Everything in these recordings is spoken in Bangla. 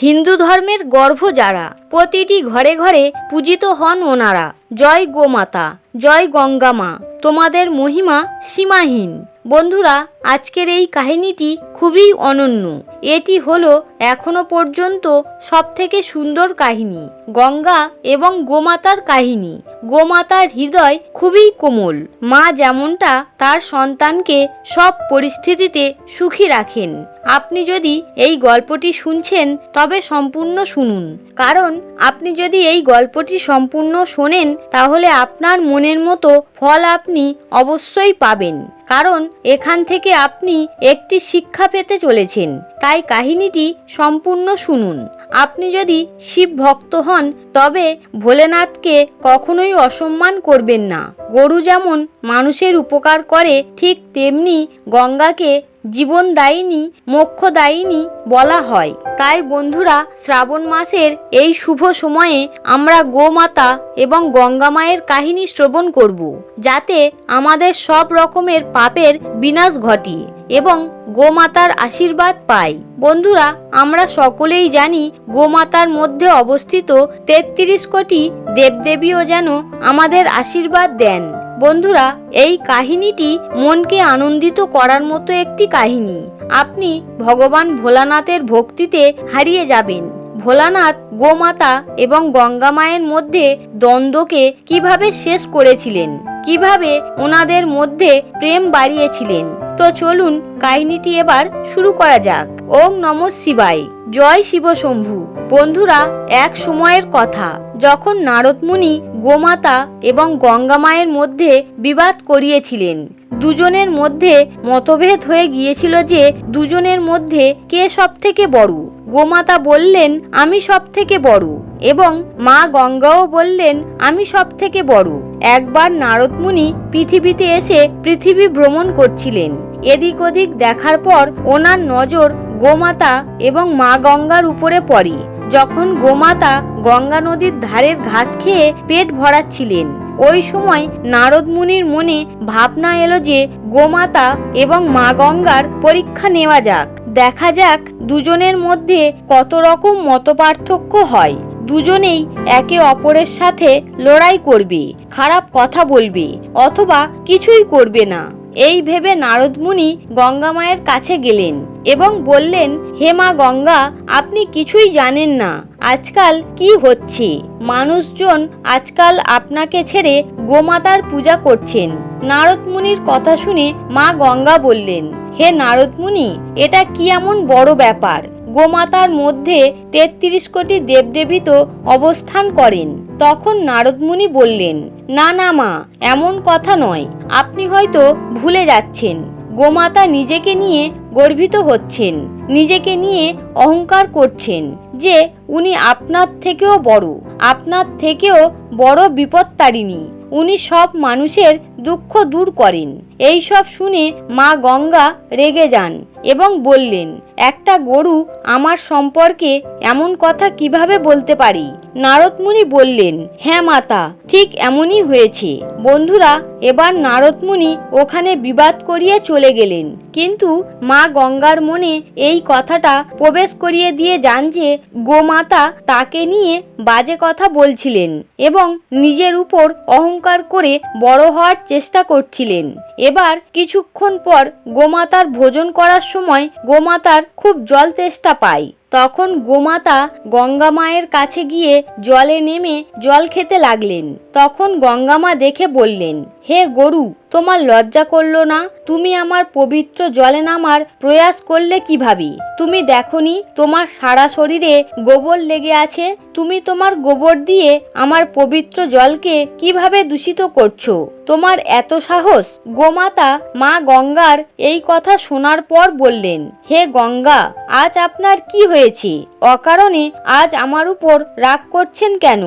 হিন্দু ধর্মের গর্ভ যারা, প্রতিটি ঘরে ঘরে পূজিত হন ওনারা। জয় গোমাতা, জয় গঙ্গা মা তোমাদের মহিমা সীমাহীন। বন্ধুরা, আজকের এই কাহিনীটি খুবই অনন্য। এটি হলো এখনও পর্যন্ত সবথেকে সুন্দর কাহিনী, গঙ্গা এবং গোমাতার কাহিনী। গোমাতার হৃদয় খুবই কোমল। মা যেমনটা তার সন্তানকে সব পরিস্থিতিতে সুখী রাখেন। আপনি যদি এই গল্পটি শুনছেন, তবে সম্পূর্ণ শুনুন। কারণ আপনি যদি এই গল্পটি সম্পূর্ণ শোনেন, তাহলে আপনার মনের মতো ফল আপনি অবশ্যই পাবেন। কারণ এখান থেকে আপনি একটি শিক্ষা পেতে চলেছেন। তাই কাহিনীটি সম্পূর্ণ শুনুন। আপনি যদি শিব ভক্ত হন, তবে ভোলেনাথকে কখনোই অসম্মান করবেন না। গরু যেমন মানুষের উপকার করে, ঠিক তেমনি গঙ্গাকে জীবনদায়িনী মোক্ষদায়িনী বলা হয়। তাই বন্ধুরা, শ্রাবণ মাসের এই শুভ সময়ে আমরা গোমাতা এবং গঙ্গা মায়ের কাহিনী শ্রবণ করব, যাতে আমাদের সব রকমের পাপের বিনাশ ঘটে এবং গোমাতার আশীর্বাদ পাই। বন্ধুরা, আমরা সকলেই জানি গোমাতার মধ্যে অবস্থিত তেত্রিশ কোটি দেবদেবীও যেন আমাদের আশীর্বাদ দেন। বন্ধুরা, এই কাহিনীটি মনকে আনন্দিত করার মতো একটি কাহিনী। আপনি ভগবান ভোলানাথের ভক্তিতে হারিয়ে যাবেন। ভোলানাথ গোমাতা এবং গঙ্গা মায়ের মধ্যে দ্বন্দ্বকে কীভাবে শেষ করেছিলেন? কীভাবে ওনাদের মধ্যে প্রেম বাড়িয়েছিলেন? তো চলুন কাহিনীটি এবার শুরু করা যাক। ওম নম শিবায়। জয় শিব শম্ভু বন্ধুরা, এক সময়ের কথা। যখন নারদমুনি, গোমাতা এবং গঙ্গা মায়ের মধ্যে বিবাদ করিয়েছিলেন, দুজনের মধ্যে মতভেদ হয়ে গিয়েছিল যে দুজনের মধ্যে কে সব থেকে বড়। গোমাতা বললেন, আমি সব থেকে বড়। এবং মা গঙ্গাও বললেন, আমি সব থেকে বড়। একবার নারদমুনি পৃথিবীতে এসে পৃথিবী ভ্রমণ করছিলেন। এদিক ওদিক দেখার পর ওনার নজর গোমাতা এবং মা গঙ্গার উপরে পড়ে। যখন গোমাতা গঙ্গা নদীর ধারের ঘাস খেয়ে পেট ভরাচ্ছিলেন, ওই সময় নারদ মুনির মনে ভাবনা এলো যে গোমাতা এবং মা গঙ্গার পরীক্ষা নেওয়া যাক। দেখা যাক দুজনের মধ্যে কত রকম মতপার্থক্য হয়। দুজনেই একে অপরের সাথে লড়াই করবে, খারাপ কথা বলবে, অথবা কিছুই করবে না। এই ভেবে নারদমুনি গঙ্গা মায়ের কাছে গেলেন এবং বললেন, হে মা গঙ্গা, আপনি কিছুই জানেন না। আজকাল কি হচ্ছে? মানুষজন আজকাল আপনাকে ছেড়ে গোমাতার পূজা করছেন। নারদমুনির কথা শুনে মা গঙ্গা বললেন, হে নারদমুনি, এটা কি এমন বড় ব্যাপার? গোমাতার মধ্যে তেত্রিশ কোটি দেবদেবী তো অবস্থান করেন। তখন নারদমুনি বললেন না না, মা, এমন কথা নয়। আপনি হয়তো ভুলে যাচ্ছেন। গোমাতা নিজেকে নিয়ে গর্বিত হচ্ছেন। নিজেকে নিয়ে অহংকার করছেন যে উনি আপনার থেকেও বড়। আপনার থেকেও বড় বিপত্তারিণী। উনি সব মানুষের দুঃখ দূর করেন। এই সব শুনে মা গঙ্গা রেগে যান এবং বললেন একটা গরু আমার সম্পর্কে এমন কথা কীভাবে বলতে পারি? নারদমুনি বললেন হ্যাঁ মাতা, ঠিক এমনই হয়েছে। বন্ধুরা, এবার নারদমুনি ওখানে বিবাদ করিয়ে চলে গেলেন। কিন্তু মা গঙ্গার মনে এই কথাটা প্রবেশ করিয়ে দিয়ে যান যে গোমাতা তাকে নিয়ে বাজে কথা বলছিলেন এবং নিজের উপর অহংকার করে বড় হওয়ার চেষ্টা করছিলেন। এবার কিছুক্ষণ পর গোমাতার ভোজন করার সময় গোমাতার খুব জল তেষ্টা পায় তখন গোমাতা গঙ্গা মায়ের কাছে গিয়ে জলে নেমে জল খেতে লাগলেন। তখন গঙ্গামা দেখে বললেন, হে গরু, তোমার লজ্জা করল না? তুমি আমার পবিত্র জলে নামার প্রয়াস করলে কীভাবে? তুমি দেখনি তোমার সারা শরীরে গোবর লেগে আছে? তুমি তোমার গোবর দিয়ে আমার পবিত্র জলকে কীভাবে দূষিত করছ? তোমার এত সাহস? গোমাতা মা গঙ্গার এই কথা শোনার পর বললেন, হে গঙ্গা, আজ আপনার কি হয়েছে অকারণে আজ আমার উপর রাগ করছেন কেন?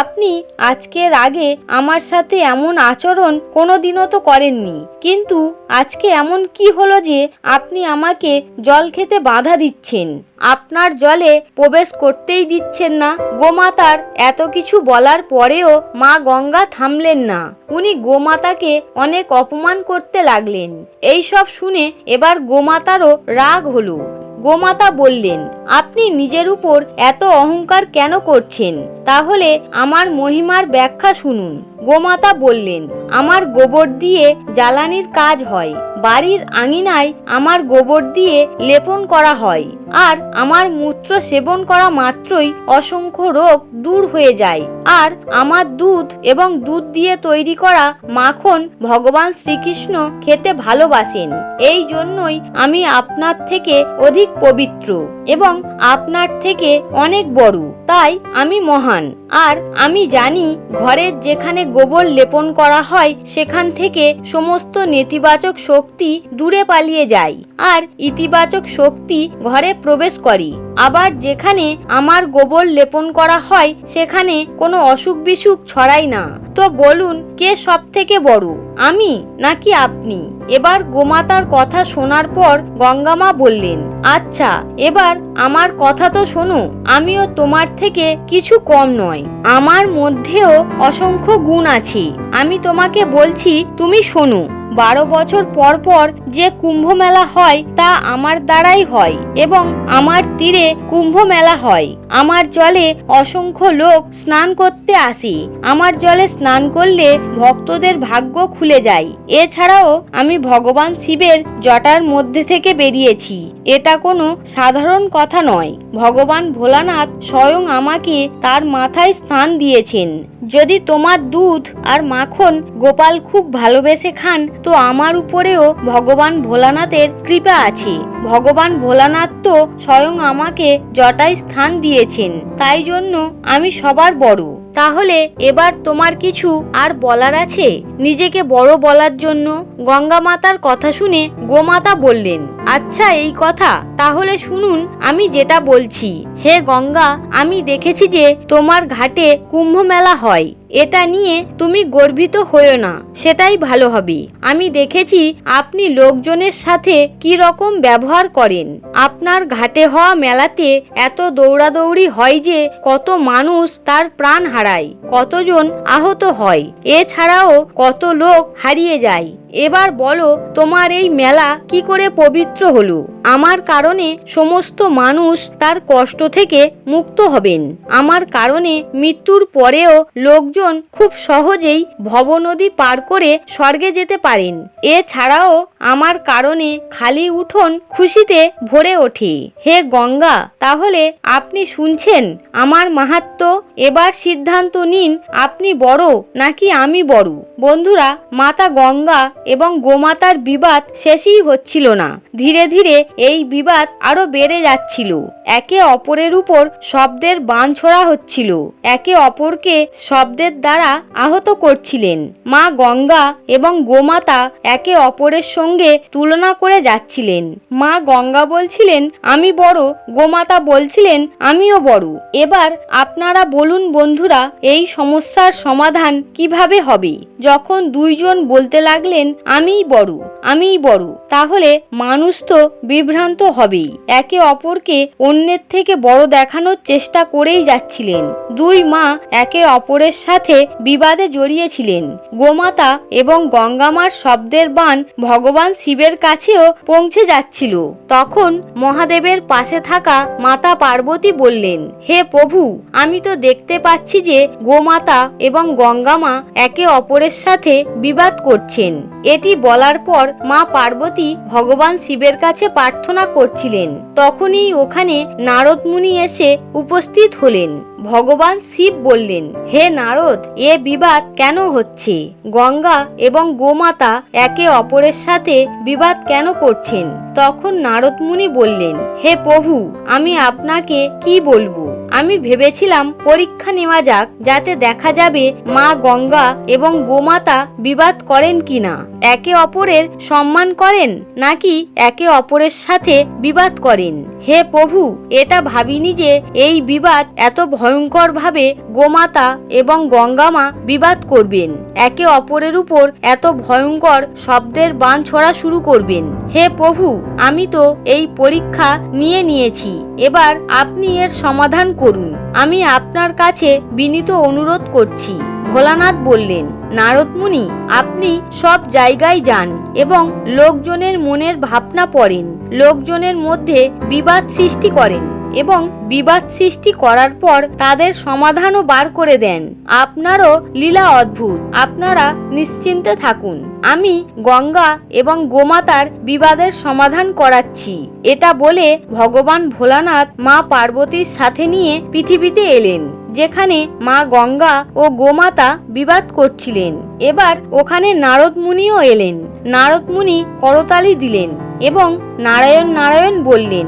আপনি আজকের আগে আমার সাথে এমন আচরণ কোনোদিনও তো করেননি। কিন্তু আজকে এমন কি হলো যে আপনি আমাকে জল খেতে বাধা দিচ্ছেন? আপনার জলে প্রবেশ করতেই দিচ্ছেন না। গোমাতার এত কিছু বলার পরেও মা গঙ্গা থামলেন না। উনি গোমাতাকে অনেক অপমান করতে লাগলেন। এই সব শুনে এবার গোমাতারও রাগ হলো। গোমাতা বললেন আপনি নিজের উপর এত অহংকার কেন করছেন? তাহলে আমার মহিমার ব্যাখ্যা শুনুন। গোমাতা বললেন, আমার গোবর দিয়ে জ্বালানির কাজ হয়। বাড়ির আঙিনায় আমার গোবর দিয়ে লেপন করা হয়। আর আমার মূত্র সেবন করা মাত্রই অসংখ্য রোগ দূর হয়ে যায়। আর আমার দুধ এবং দুধ দিয়ে তৈরি করা মাখন ভগবান শ্রীকৃষ্ণ খেতে ভালোবাসেন। এই জন্যই আমি আপনার থেকে অধিক পবিত্র এবং আপনার থেকে অনেক বড়। তাই আমি মহান। আর আমি জানি ঘরের যেখানে গোবর লেপন করা হয়, সেখান থেকে সমস্ত নেতিবাচক শক্তি দূরে পালিয়ে যায়। আর ইতিবাচক শক্তি ঘরে প্রবেশ করি। আবার যেখানে আমার গোবর লেপন করা হয়, সেখানে কোনো অসুখ বিসুখ ছড়ায় না। তো বলুন কে সব থেকে বড়, আমি নাকি আপনি? এবার গোমাতার কথা শোনার পর গঙ্গামা বললেন আচ্ছা এবার আমার কথা তো শোনো, আমিও তোমার থেকে কিছু কম নয়। আমার মধ্যেও অসংখ্য গুণ আছে, আমি তোমাকে বলছি তুমি শোনো। বারো বছর পর পর যে কুম্ভ মেলা হয় তা আমার দ্বারাই হয় এবং আমার তীরে কুম্ভ মেলা হয়। আমার জলে অসংখ্য লোক স্নান করতে আসে। আমার জলে স্নান করলে ভক্তদের ভাগ্য খুলে যায়। এছাড়াও আমি ভগবান শিবের জটার মধ্যে থেকে বেরিয়েছি। এটা কোনো সাধারণ কথা নয়। ভগবান ভোলানাথ স্বয়ং আমাকে তার মাথায় স্থান দিয়েছেন। যদি তোমার দুধ আর মাখন গোপাল খুব ভালোবেসে খান তো আমার উপরেও ভগবান ভোলানাথের কৃপা আছে। ভগবান ভোলানাথ তো স্বয়ং আমাকে জটায় স্থান দিয়েছেন, তাই জন্য আমি সবার বড়। তাহলে এবার তোমার কিছু আর বলার আছে? নিজেকে বড় বলার জন্য গঙ্গা মাতার কথা শুনে গোমাতা বললেন আচ্ছা এই কথা। তাহলে শুনুন, আমি যেটা বলছি। হে গঙ্গা, আমি দেখেছি যে তোমার ঘাটে কুম্ভ মেলা হয়। এটা নিয়ে তুমি গর্বিত হয়েও না। সেটাই ভালো হবে। আমি দেখেছি আপনি লোকজনের সাথে কি রকম ব্যবহার করেন। আপনার ঘাটে হওয়া মেলাতে এত দৌড়াদৌড়ি হয় যে কত মানুষ তার প্রাণ হারায়। কতজন আহত হয়। এছাড়াও কত লোক হারিয়ে যায়। এবার বলো, তোমার এই মেলা কি করে পবিত্র হলো? আমার কারণে সমস্ত মানুষ তার কষ্ট থেকে মুক্ত হবেন। আমার কারণে মৃত্যুর পরেও লোকজন খুব সহজেই ভবনদী পার করে স্বর্গে যেতে পারেন। এছাড়াও আমার কারণে খালি উঠোন খুশিতে ভরে ওঠে। হে গঙ্গা, তাহলে আপনি শুনছেন? আমার মাহাত্ম, এবার সিদ্ধান্ত নিন, আপনি বড় নাকি আমি বড়? বন্ধুরা, মাতা গঙ্গা এবং গোমাতার বিবাদ শেষই হচ্ছিল না। ধীরে ধীরে এই বিবাদ আরও বেড়ে যাচ্ছিল। একে অপরের উপর শব্দের বান ছোড়া হচ্ছিল। একে অপরকে শব্দের দ্বারা আহত করছিলেন। মা গঙ্গা এবং গোমাতা একে অপরের সঙ্গে তুলনা করে যাচ্ছিলেন। মা গঙ্গা বলছিলেন, আমি বড়। গোমাতা বলছিলেন, আমিও বড়। এবার আপনারা বলুন বন্ধুরা, এই সমস্যার সমাধান কীভাবে হবে? যখন দুইজন বলতে লাগলেন আমিই বড় আমিই বড়। তাহলে মানুষ তো বিভ্রান্ত হবেই। একে অপরকে অন্যের থেকে বড় দেখানোর চেষ্টা করেই যাচ্ছিলেন। দুই মা একে অপরের সাথে বিবাদে জড়িয়েছিলেন। গোমাতা এবং গঙ্গামার শব্দের বান ভগবান শিবের কাছেও পৌঁছে যাচ্ছিল। তখন মহাদেবের পাশে থাকা মাতা পার্বতী বললেন, হে প্রভু, আমি তো দেখতে পাচ্ছি যে গোমাতা এবং গঙ্গামা একে অপরের সাথে বিবাদ করছেন। এটি বলার পর মা পার্বতী ভগবান শিবের কাছে প্রার্থনা করছিলেন। তখনই ওখানে নারদ মুনি এসে উপস্থিত হলেন। ভগবান শিব বললেন, হে নারদ, এ বিবাদ কেন হচ্ছে? গঙ্গা এবং গোমাতা একে অপরের সাথে বিবাদ কেন করছেন? তখন নারদ মুনি বললেন, হে প্রভু, আমি আপনাকে কি বলব? আমি ভেবেছিলাম পরীক্ষা নেওয়া যাক, যাতে দেখা যাবে মা গঙ্গা এবং গোমাতা বিবাদ করেন কিনা। একে অপরের সম্মান করেন নাকি একে অপরের সাথে বিবাদ করেন? হে প্রভু, এটা ভাবিনি যে এই বিবাদ এত ভয়ঙ্করভাবে গোমাতা এবং গঙ্গামা বিবাদ করবেন। একে অপরের উপর এত ভয়ঙ্কর শব্দের বান ছড়া শুরু করবেন। হে প্রভু, আমি তো এই পরীক্ষা নিয়ে নিয়েছি। এবার আপনি এর সমাধান করুন। আমি আপনার কাছে বিনীত অনুরোধ করছি। ভোলানাথ বললেন, নারদমুনি, আপনি সব জায়গায় যান এবং লোকজনের মনের ভাবনা পড়েন। লোকজনের মধ্যে বিবাদ সৃষ্টি করেন এবং বিবাদ সৃষ্টি করার পর তাদের সমাধানও বার করে দেন। আপনারও লীলা অদ্ভুত। আপনারা নিশ্চিন্তে থাকুন। আমি গঙ্গা এবং গোমাতার বিবাদের সমাধান করাচ্ছি। এটা বলে ভগবান ভোলানাথ মা পার্বতীর সাথে নিয়ে পৃথিবীতে এলেন, যেখানে মা গঙ্গা ও গোমাতা বিবাদ করছিলেন। এবার ওখানে নারদ মুনিও এলেন। নারদ মুনি করতালি দিলেন এবং নারায়ণ নারায়ণ বললেন,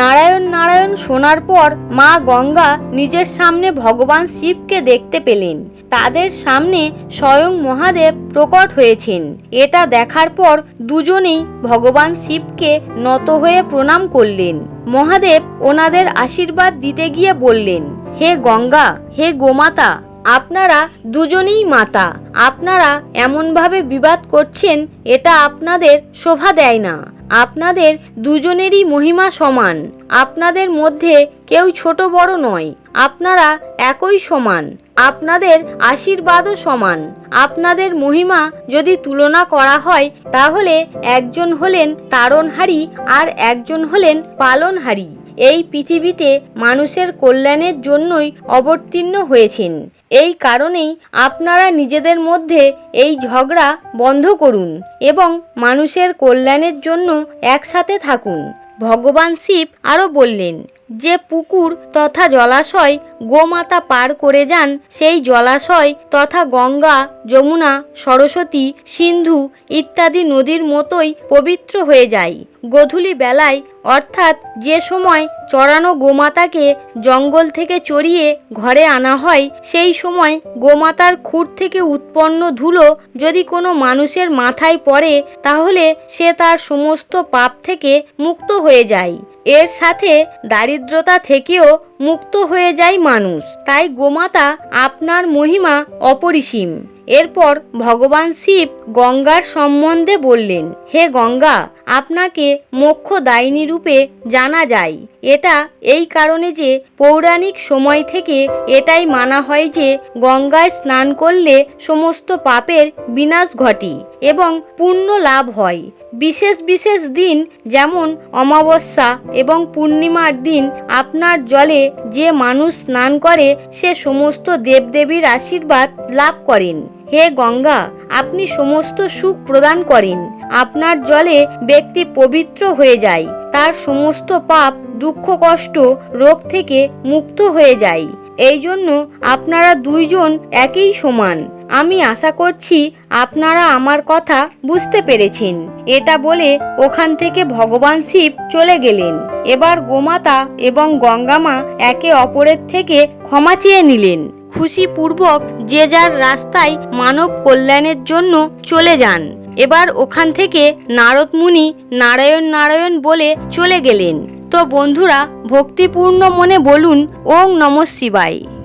নারায়ণ নারায়ণ শোনার পর মা গঙ্গা নিজের সামনে ভগবান শিবকে দেখতে পেলেন। তাদের সামনে স্বয়ং মহাদেব প্রকট হয়েছেন। এটা দেখার পর দুজনেই ভগবান শিবকে নত হয়ে প্রণাম করলেন। মহাদেব ওনাদের আশীর্বাদ দিতে গিয়ে বললেন, হে গঙ্গা, হে গোমাতা, আপনারা দুজনেই মাতা। আপনারা এমনভাবে বিবাদ করছেন, এটা আপনাদের শোভা দেয় না। আপনাদের দুজনেরই মহিমা সমান। আপনাদের মধ্যে কেউ ছোট বড় নয়। আপনারা একই সমান, আপনাদের আশীর্বাদও সমান। আপনাদের মহিমা যদি তুলনা করা হয়, তাহলে একজন হলেন তারণহারি আর একজন হলেন পালনহারি। এই পৃথিবীতে মানুষের কল্যাণের জন্যই অবতীর্ণ হয়েছেন। এই কারণেই আপনারা নিজেদের মধ্যে এই ঝগড়া বন্ধ করুন এবং মানুষের কল্যাণের জন্য একসাথে থাকুন। ভগবান শিব আরও বললেন যে পুকুর তথা জলাশয় গোমাতা পার করে যান, সেই জলাশয় তথা গঙ্গা, যমুনা, সরস্বতী, সিন্ধু ইত্যাদি নদীর মতোই পবিত্র হয়ে যায়। গধূলি বেলায় অর্থাৎ যে সময় চড়ানো গোমাতাকে জঙ্গল থেকে চড়িয়ে ঘরে আনা হয়, সেই সময় গোমাতার খুর থেকে উৎপন্ন ধুলো যদি কোনো মানুষের মাথায় পড়ে, তাহলে সে তার সমস্ত পাপ থেকে মুক্ত হয়ে যায়। এর সাথে দারিদ্রতা থেকেও মুক্ত হয়ে যায় মানুষ। তাই গোমাতা আপনার মহিমা অপরিসীম। এরপর ভগবান শিব গঙ্গার সম্বন্ধে বললেন, হে গঙ্গা, আপনাকে মোক্ষ দায়িনী রূপে জানা যায়। এটা এই কারণে যে পৌরাণিক সময় থেকে এটাই মানা হয় যে গঙ্গায় স্নান করলে সমস্ত পাপের বিনাশ ঘটে এবং পুণ্য লাভ হয়। বিশেষ বিশেষ দিন যেমন অমাবস্যা এবং পূর্ণিমার দিন আপনার জলে যে মানুষ স্নান করে, সে সমস্ত দেবদেবীর আশীর্বাদ লাভ করেন। হে গঙ্গা, আপনি সমস্ত সুখ প্রদান করেন। আপনার জলে ব্যক্তি পবিত্র হয়ে যায়। তার সমস্ত পাপ, দুঃখ, কষ্ট, রোগ থেকে মুক্ত হয়ে যায়। এই জন্য আপনারা দুইজন একই সমান। আমি আশা করছি আপনারা আমার কথা বুঝতে পেরেছেন। এটা বলে ওখান থেকে ভগবান শিব চলে গেলেন। এবার গোমাতা এবং গঙ্গামা একে অপরের থেকে ক্ষমা চেয়ে নিলেন। খুশিপূর্বক যে যার রাস্তায় মানব কল্যাণের জন্য চলে যান। এবার ওখান থেকে নারদ মুনি নারায়ণ নারায়ণ বলে চলে গেলেন। তো বন্ধুরা, ভক্তিপূর্ণ মনে বলুন ওং নমঃ শিবায়।